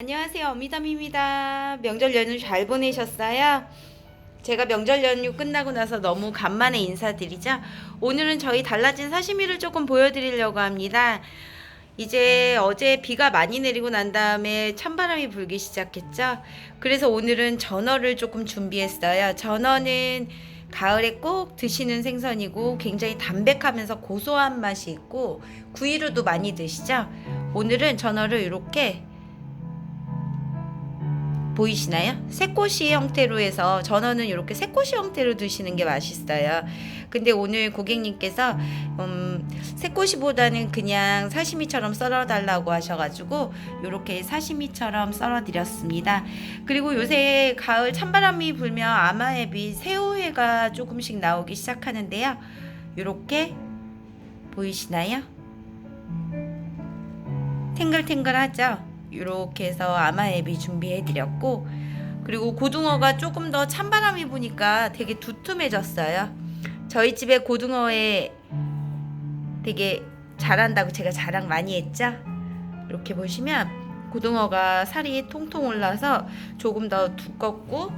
안녕하세요. 어미담입니다. 명절 연휴 잘 보내셨어요? 제가 명절 연휴 끝나고 나서 너무 간만에 인사드리죠. 오늘은 저희 달라진 사시미를 조금 보여드리려고 합니다. 이제 어제 비가 많이 내리고 난 다음에 찬바람이 불기 시작했죠. 그래서 오늘은 전어를 조금 준비했어요. 전어는 가을에 꼭 드시는 생선이고 굉장히 담백하면서 고소한 맛이 있고 구이로도 많이 드시죠. 오늘은 전어를 이렇게 보이시나요? 새꼬시 형태로 해서 전어는 이렇게 새꼬시 형태로 드시는 게 맛있어요. 근데 오늘 고객님께서 음, 새꼬시보다는 그냥 사시미처럼 썰어달라고 하셔가지고 이렇게 사시미처럼 썰어드렸습니다. 그리고 요새 가을 찬바람이 불면 아마에비 새우회가 조금씩 나오기 시작하는데요. 이렇게 보이시나요? 탱글탱글하죠? 이렇게 해서 아마에비 준비해 드렸고 그리고 고등어가 조금 더 찬바람이 부니까 되게 두툼해졌어요. 저희 집에 고등어에 되게 잘한다고 제가 자랑 많이 했죠. 이렇게 보시면 고등어가 살이 통통 올라서 조금 더 두껍고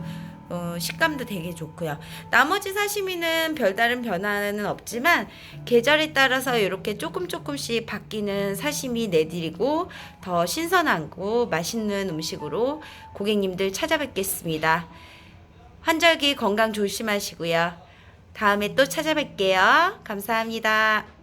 어, 식감도 되게 좋고요. 나머지 사시미는 별다른 변화는 없지만 계절에 따라서 이렇게 조금 조금씩 바뀌는 사시미 내드리고 더 신선하고 맛있는 음식으로 고객님들 찾아뵙겠습니다. 환절기 건강 조심하시고요. 다음에 또 찾아뵐게요. 감사합니다.